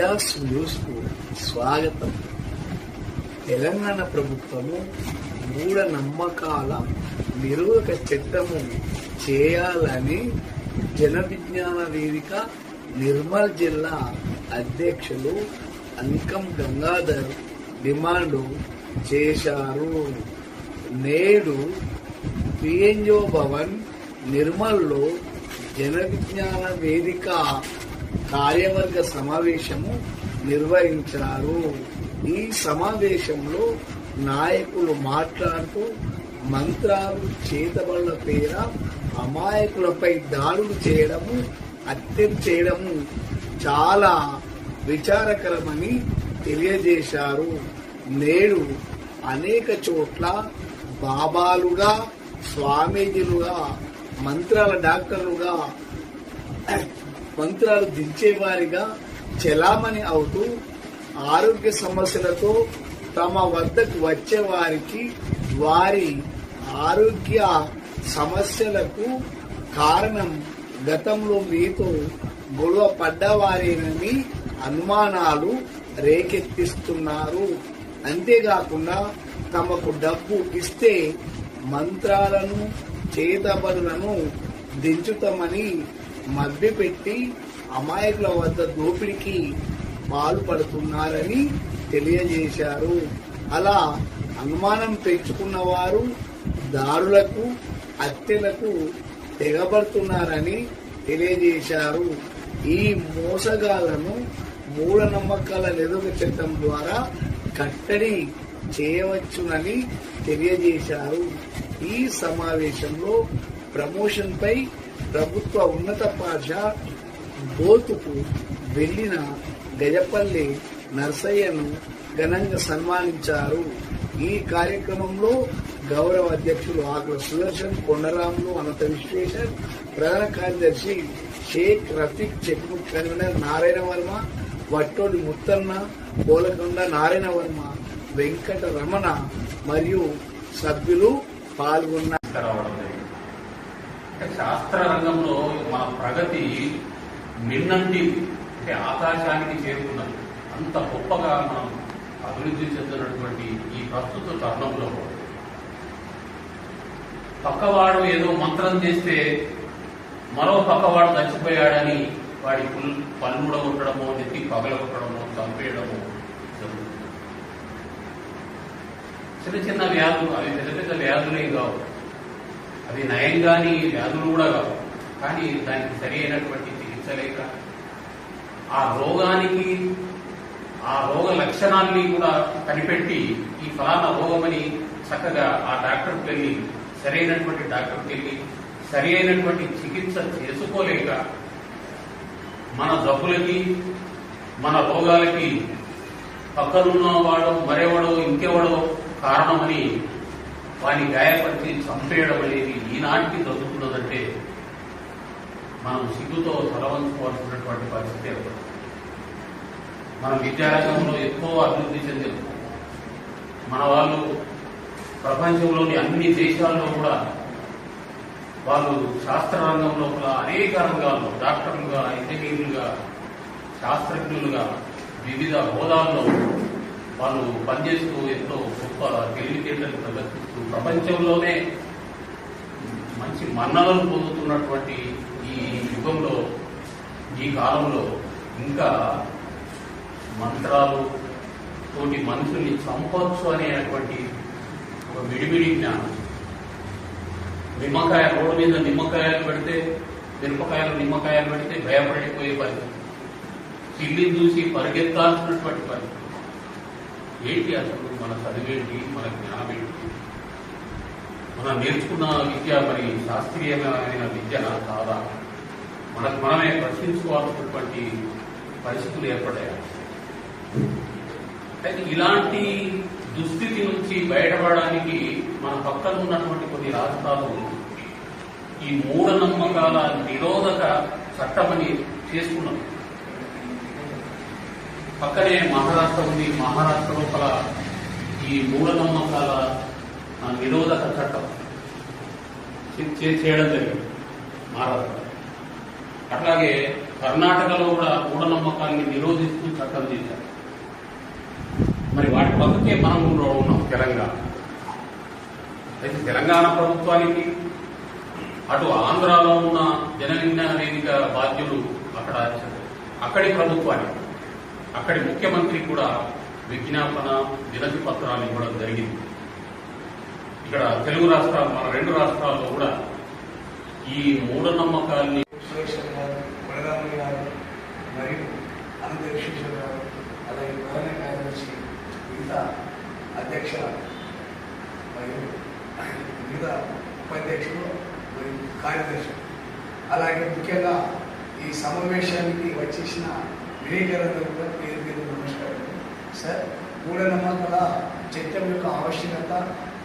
Tejas news స్వాగతం. తెలంగాణ ప్రభుత్వము మూఢ నమ్మకాల నిరోధక చట్టము చేయాలని జన విజ్ఞాన వేదిక నిర్మల్ జిల్లా అధ్యక్షులు అంకం గంగాధర్ డిమాండు చేశారు. నేడు పిఎన్జో భవన్ నిర్మల్లో జన విజ్ఞాన వేదిక కార్యవర్గ సమావేశము నిర్వహించారు. ఈ సమావేశంలో నాయకులు మాట్లాడుతూ మంత్రాలు చేతబడుల పేర అమాయకులపై దాడులు చేయడము హత్యలు చేయడము చాలా విచారకరమని తెలియజేశారు. నేడు అనేక చోట్ల బాబాలుగా స్వామీజీలుగా మంత్రాల డాక్టర్లుగా మంత్రాలు దించేవారిగా చెలామణి అవుతూ ఆరోగ్య సమస్యలతో తమ వద్దకు వచ్చే వారికి వారి ఆరోగ్య సమస్యలకు కారణం గతంలో మీతో గొడవ పడ్డవారేనని అనుమానాలు రేకెత్తిస్తున్నారు. అంతేకాకుండా తమకు డబ్బు ఇస్తే మంత్రాలను చేతబడులను దించుతామని మభ్యపెట్టి అమాయకుల వద్ద దోపిడికి పాల్పడుతున్నారని తెలియజేశారు. అలా అనుమానం పెంచుకున్న వారు దారులకు హత్యలకు తెగబడుతున్నారని తెలియజేశారు. ఈ మోసగాళ్ళను మూఢనమ్మకాల నిరోధక చట్టం ద్వారా కట్టడి చేయవచ్చునని తెలియజేశారు. ఈ సమావేశంలో ప్రమోషన్ పై ప్రభుత్వ ఉన్నత పాఠశాల బోతుకు వెళ్ళిన గజపల్లి నర్సయ్యను ఘనంగా సన్మానించారు. ఈ కార్యక్రమంలో గౌరవ అధ్యక్షులు ఆకుల సుదర్శన్ కొండరాములు అనంత విశ్వేశ్వర్ ప్రధాన కార్యదర్శి షేక్ రఫీక్ చెక్ముట్ కన్వీనర్ నారాయణ వర్మ వట్టోడి ముత్తన్న పోలకొండ నారాయణ వర్మ వెంకట రమణ మరియు సభ్యులు పాల్గొన్నారు. శాస్త్ర రంగంలో మన ప్రగతి మిన్నంటి అంటే ఆకాశానికి చేరుకున్నది. అంత గొప్పగా మనం అభివృద్ధి చెందినటువంటి ఈ ప్రస్తుత తరుణంలో పక్కవాడు ఏదో మంత్రం చేస్తే మరో పక్కవాడు చచ్చిపోయాడని వాడి పుల్ పల్లుడ కొట్టడమో నెత్తి పగల కొట్టడమో చంపేయడమో జరుగుతుంది. చిన్న చిన్న వ్యాధులు అవి పెద్ద పెద్ద వ్యాధులే కావు. అది నయం కాని వ్యాధులు కూడా కావు కానీ దానికి సరి అయినటువంటి చికిత్స లేక ఆ రోగానికి ఆ రోగ లక్షణాన్ని కూడా కనిపెట్టి ఈ ఫలానా రోగమని చక్కగా ఆ డాక్టర్కి వెళ్ళి సరైనటువంటి డాక్టర్కి వెళ్ళి సరి అయినటువంటి చికిత్స చేసుకోలేక మన జబ్బులకి మన రోగాలకి పక్కనున్న వాడో మరెవడో ఇంకెవడో కారణమని వాని గాయపరిచి చంపేయడం అనేది ఈనాటికి జరుగుతున్నదంటే మనం సిగ్గుతో తలవంచుకోవాల్సినటువంటి పరిస్థితి ఏర్పడుతుంది. మన విద్యారంగంలో ఎక్కువ అభివృద్ధి చెందారు మన వాళ్ళు ప్రపంచంలోని అన్ని దేశాల్లో కూడా వాళ్ళు శాస్త్ర రంగంలో అనేక రంగాల్లో డాక్టర్లుగా ఇంజనీర్లుగా శాస్త్రజ్ఞులుగా వివిధ హోదాల్లో వాళ్ళు పనిచేస్తూ ఎంతో గొప్ప తెలివితేటలు ప్రదర్శిస్తారు ప్రపంచంలోనే మంచి మన్నలను పొందుతున్నటువంటి ఈ యుగంలో ఈ కాలంలో ఇంకా మంత్రాలు తోటి మనుషుల్ని చంపొచ్చు అనేటువంటి ఒక విడివిడి జ్ఞానం. నిమ్మకాయ రోడ్డు మీద నిమ్మకాయలు పెడితే మిరపకాయలు నిమ్మకాయలు పెడితే భయపడిపోయే పరిస్థితి. పిల్లిని చూసి పరిగెత్తాల్సినటువంటి పరిస్థితి. ఏంటి అసలు మన చదివేంటి మన జ్ఞానం ఏంటి? మనం నేర్చుకున్న విద్య మరి శాస్త్రీయమైన విద్య కాదా? మనకు మనమే ప్రశ్నించుకోవాల్సినటువంటి పరిస్థితులు ఏర్పడ్డాయి. అయితే ఇలాంటి దుస్థితి నుంచి బయటపడడానికి మన పక్కన ఉన్నటువంటి కొన్ని రాష్ట్రాలు ఈ మూఢనమ్మకాల నిరోధక చట్టమని చేసుకున్నాం పక్కనే మహారాష్ట్ర ఉంది. మహారాష్ట్ర లోపల ఈ మూఢనమ్మకాల ఆ, నిరోధక చట్టం చేయడం జరిగింది మహారాష్ట్ర అట్లాగే కర్ణాటకలో కూడా మూఢనమ్మకాన్ని నిరోధిస్తూ చట్టం చేశారు మరి వాటి బతుకే మనం ఉన్నాం తెలంగాణ అయితే తెలంగాణ ప్రభుత్వానికి అటు ఆంధ్రాలో ఉన్న జననిర్ణయ వేదిక బాధ్యులు అక్కడ అక్కడి ప్రభుత్వానికి అక్కడి ముఖ్యమంత్రి కూడా విజ్ఞాపన వినతి పత్రాలు ఇవ్వడం జరిగింది ఇక్కడ తెలుగు రాష్ట్రాలు మన రెండు రాష్ట్రాల్లో కూడా ఈ మూఢనమ్మకాల్ని సురేశ్వర్ గారు కొడగామి గారు మరియు అనంత గారు అలాగే ప్రధాన కార్యదర్శి మిగతా అధ్యక్ష మరియు మిగతా ఉపాధ్యక్షులు మరియు కార్యదర్శి అలాగే ముఖ్యంగా ఈ సమావేశానికి వచ్చేసిన విలేకరులందరూ కూడా పేరు పేరు నమస్కారం. సార్ మూఢనమ్మకాల చట్టం యొక్క ఆవశ్యకత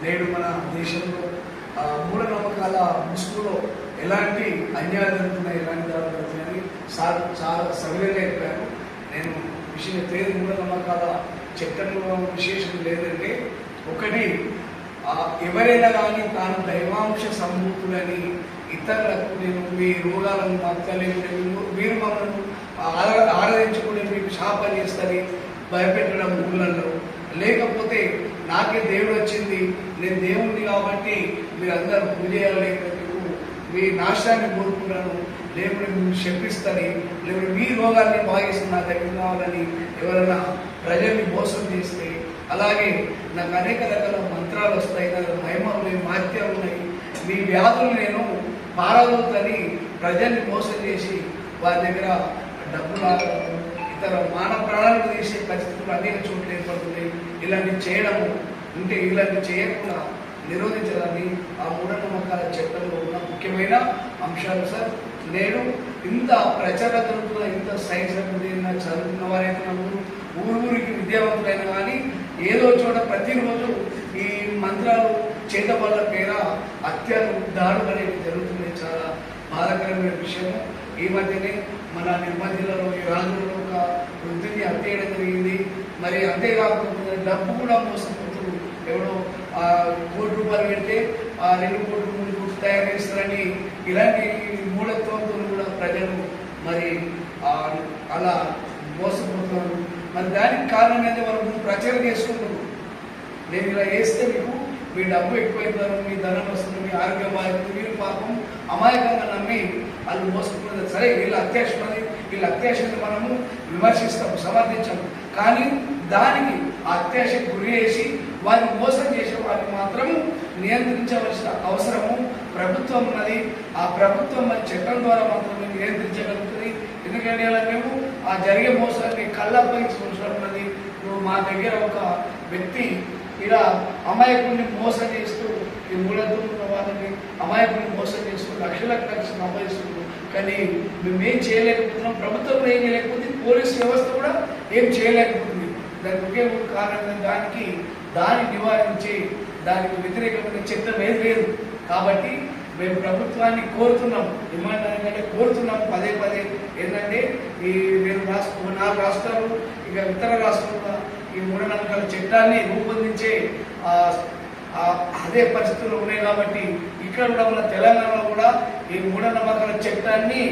నేడు మన దేశంలో మూఢనమ్మకాల ముసుగులో ఎలాంటి అన్యాయాలు జరుగుతున్నాయి ఎలాంటి దాడులు జరుగుతున్నాయని సార్ చాలా సవిలంగా చెప్పాను నేను విషయం లేదు మూఢనమ్మకాల చట్టంలో విశేషం లేదంటే ఒకటి ఎవరైనా కానీ తాను దైవాంశ సంభూతులని ఇతరులకు నేను మీ రోగాలను మార్చలేము మీరు మమ్మల్ని ఆరా- ఆరాధించుకునే మీకు శాపం చేస్తుంది భయపెట్టడం ఊళ్ళల్లో లేకపోతే నాకే దేవుడు వచ్చింది నేను దేవుడిని కాబట్టి మీరందరూ పూజ చేయాలి. మీ నాశనాన్ని కోరుకున్నాను లేకపోతే మీరు శపిస్తని లేకపోతే మీ రోగాన్ని బాగిస్తుంది నా దగ్గర కావాలని ఎవరైనా ప్రజల్ని మోసం చేస్తే అలాగే నాకు అనేక రకాల మంత్రాలు వస్తాయి నాకు మహిమలు ఉన్నాయి మాత్యాలు ఉన్నాయి. మీ వ్యాధులు నేను పారదోతని ప్రజల్ని మోసం చేసి వారి దగ్గర డబ్బులు లాగడం ఇతర మానవ ప్రాణాలకు తీసే పరిస్థితులు అనేక చోట్ల ఏర్పడుతున్నాయి. ఇలాంటివి చేయడము అంటే ఇలాంటివి చేయకుండా నిరోధించడాన్ని ఆ మూఢనమ్మకాల చట్టంలో ఉన్న ముఖ్యమైన అంశాలు సార్. నేను ఇంత ప్రచారం జరుగుతున్న ఇంత సైన్స్ అభివృద్ధి చదువుకున్న వారైతే నా ఊరు ఊరికి విద్యావంతులైన కానీ ఏదో చోట ప్రతిరోజు ఈ మంత్రాలు చేత వల్ల పేర హత్యలు దాడులు అనేవి జరుగుతున్నాయి. చాలా బాధాకరమైన విషయము. ఈ మధ్యనే మన నిర్మల్ జిల్లాలో ఈ ఒక వృద్ధిని హత్య జరిగింది. మరి అంతేకాకుండా డబ్బు కూడా మోసపోతూ ఎవడో ఆ, కోటి రూపాయలు పెడితే ఆ రెండు కోట్లు మూడు కోట్లు తయారు చేస్తారని ఇలాంటి మూఢత్వంతో కూడా ప్రజలు మరి అలా మోసపోతున్నారు. మరి దానికి కారణం అయితే వాళ్ళు ప్రచారం చేసుకుంటున్నారు. నేను ఇలా చేస్తే మీకు మీ డబ్బు ఎక్కువైపోతారు మీ ధనం వస్తుంది మీ ఆరోగ్యం బాగుంటుంది మీరు పాపం అమాయకంగా నమ్మి వాళ్ళు మోసుకుంటున్నారు సరే వీళ్ళ అత్యాశమని వీళ్ళ అత్యాశని మనము విమర్శిస్తాము సమర్థించాము. కానీ దానికి ఆ అత్యాశకు గురి చేసి వారిని మోసం చేసే వారిని మాత్రం నియంత్రించవలసిన అవసరము ప్రభుత్వం ఉన్నది. ఆ ప్రభుత్వం మన చట్టం ద్వారా మాత్రమే నియంత్రించగలుగుతుంది. ఎందుకంటే ఇలా మేము ఆ జరిగే మోసాన్ని కళ్ళప్పగించవలసిన ఉన్నది. మా దగ్గర ఒక వ్యక్తి ఇలా అమాయకుడిని మోసం చేస్తూ ఈ మూలధున్న వాళ్ళని అమాయకులు మోసం చేస్తూ లక్షలకు లక్షలు సంపాదిస్తున్నారు కానీ మేమేం చేయలేకపోతున్నాం ప్రభుత్వం ఏం చేయలేకపోతే పోలీస్ వ్యవస్థ కూడా ఏం చేయలేకపోతుంది. దానికి ఒకే ఒక కారణం దానికి దాన్ని నివారించి దానికి వ్యతిరేకమైన చిత్తం ఏది లేదు. కాబట్టి మేము ప్రభుత్వాన్ని కోరుతున్నాం డిమాండ్ కోరుతున్నాం పదే పదే. ఏంటంటే ఈ నేను రాష్ట్ర నాలుగు రాష్ట్రాలు ఇక ఇతర రాష్ట్రాల్లో ఈ మూఢనమ్మకాల చట్టాన్ని రూపొందించే అదే పరిస్థితులు ఉన్నాయి కాబట్టి ఇక్కడ కూడా మన తెలంగాణలో కూడా ఈ మూఢనమ్మకాల చట్టాన్ని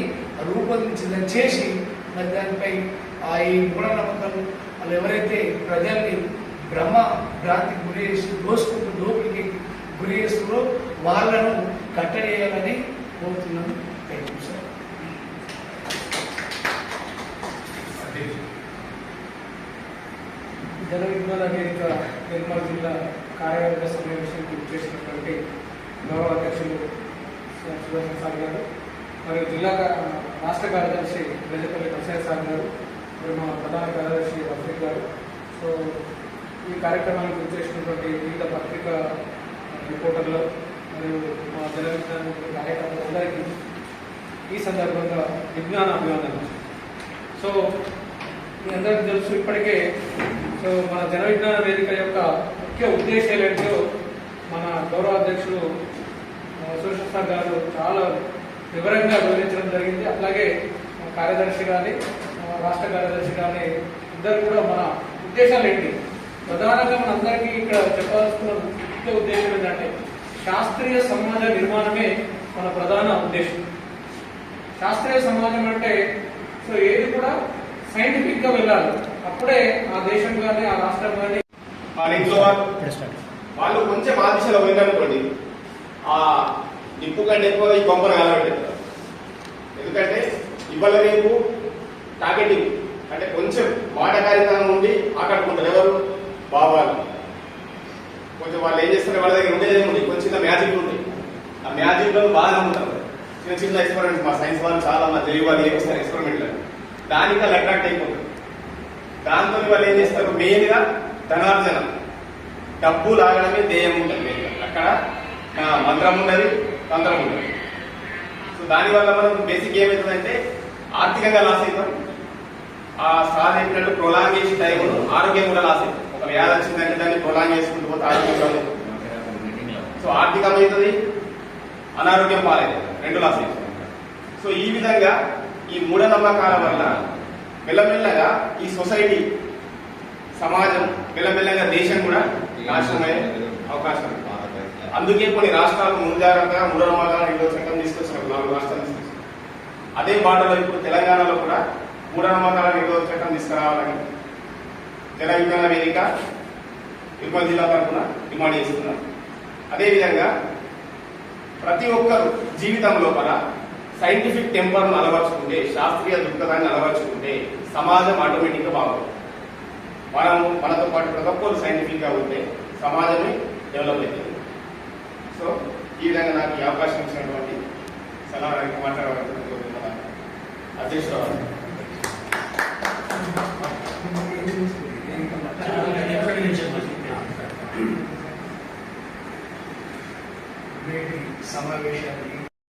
రూపొందించిన చేసి మరి దానిపై ఆ ఈ మూఢనమ్మకాలు వాళ్ళు ఎవరైతే ప్రజల్ని భ్రమ భ్రాంతికి గురి చేసి దోసుకుంటూ దోపిడికి గురి చేస్తున్నారో వాళ్ళను కట్టడేయాలని కోరుతున్నాను. Thank you sir Jana Vignana వేదిక నిర్మల్ జిల్లా కార్యవర్గ సమావేశానికి చేసినటువంటి గౌరవ అధ్యక్షులు సుభాష్ సార్ గారు మరియు జిల్లా రాష్ట్ర కార్యదర్శి రజపల్లి ప్రసాద్ సార్ గారు మరియు మా ప్రధాన కార్యదర్శి రఫీక్ గారు. సో ఈ కార్యక్రమానికి చేసినటువంటి వివిధ పత్రిక రిపోర్టర్లు మరియు మా జన కార్యకర్తలందరికీ ఈ సందర్భంగా విజ్ఞాన అభివందనలు సో మీ అందరికీ తెలుసు ఇప్పటికే సో మన జన విజ్ఞాన వేదిక యొక్క ముఖ్య ఉద్దేశాలు ఏంటో మన గౌరవ అధ్యక్షుడు సురేష్ సార్ గారు చాలా వివరంగా వివరించడం జరిగింది. అట్లాగే కార్యదర్శి కానీ రాష్ట్ర కార్యదర్శి కానీ ఇద్దరు కూడా మన ఉద్దేశాలు ఏంటి? ప్రధానంగా మన అందరికీ ఇక్కడ చెప్పాల్సిన ముఖ్య ఉద్దేశం ఏంటంటే శాస్త్రీయ సమాజ నిర్మాణమే మన ప్రధాన ఉద్దేశం. శాస్త్రీయ సమాజం అంటే సో ఏది కూడా సైంటిఫిక్గా వెళ్ళాలి. అప్పుడే ఆ దేశం కానీ ఆ రాష్ట్రం కానీ మన ఇంట్లో వాళ్ళు వాళ్ళు కొంచెం ఆ దిశలో పోయిందనుకోండి ఆ నిప్పు కంటే ఎక్కువ ఈ బొమ్మను కలబెట్టారు ఎందుకంటే ఇవాళ రేపు టార్గెటింగ్ అంటే కొంచెం మాటకారితనం ఉండి ఆకట్టుకుంటారు ఎవరు? బాబాలు. కొంచెం వాళ్ళు ఏం చేస్తారు వాళ్ళ దగ్గర ఉండేది ఉంది కొంచెం చిన్న మ్యాజిక్ ఉంది ఆ మ్యాజిక్లో బాగా నమ్ముతారు చిన్న చిన్న ఎక్స్పెరిమెంట్స్ మా సైన్స్ వాళ్ళు చాలా మా తెలివి వాళ్ళు చేస్తారు? ఎక్స్పెరిమెంట్లు దానికి వాళ్ళు అట్రాక్ట్ అయిపోతారు. దాంతో వాళ్ళు ఏం చేస్తారు? మెయిన్గా ధనార్జన. డబ్బు లాగడమే ధ్యేయం ఉంటుంది అక్కడ మంత్రం ఉండదు తంత్రం ఉండదు సో దానివల్ల మనం బేసిక్ ఏమవుతుందంటే ఆర్థికంగా లాస్ అవుతాం. ఆ సార్ చెప్పినట్టు ప్రొలాంగ్ చేసే టైం ఆరోగ్యం కూడా లాస్ అవుతుంది. ఒక వ్యాధి వచ్చిందంటే దాన్ని ప్రొలాంగ్ చేసుకుంటూ పోతే ఆరోగ్యం కూడా సో ఆర్థికం అవుతుంది అనారోగ్యం పాలవుతుంది రెండు లాస్ అవుతుంది సో ఈ విధంగా ఈ మూఢనమ్మకాల వల్ల మెల్లమెల్లగా ఈ సొసైటీ సమాజం మెల్లమెల్లగా దేశం కూడా నాశనమయ్యే అవకాశం. అందుకే కొన్ని రాష్ట్రాలు ముంజాగ్రత్తగా మూఢనమ్మకాల నిరోధ చట్టం తీసుకొచ్చినారు నాలుగు రాష్ట్రాలు తీసుకొచ్చారు అదే బాటలో ఇప్పుడు తెలంగాణలో కూడా మూఢనమ్మకాల నిరోధ చట్టం తీసుకురావాలని తెలంగాణ వేదిక తిరుపతి జిల్లా తరఫున డిమాండ్ చేస్తున్నాం అదేవిధంగా ప్రతి ఒక్కరు జీవితం లోపల సైంటిఫిక్ టెంపర్ను అలవర్చుకుంటే శాస్త్రీయ దృక్పథాన్ని అలవర్చుకుంటే సమాజం ఆటోమేటిక్గా బాగుంటుంది. మనము మనతో పాటు ప్రతి ఒక్కరు సైంటిఫిక్గా ఉంటే సమాజమే డెవలప్ అవుతుంది. సో ఈ విధంగా నాకు ఈ అవకాశం ఇచ్చినటువంటి సలహానికి మాట్లాడవలసిన అధ్యక్షుడు సమావేశాన్ని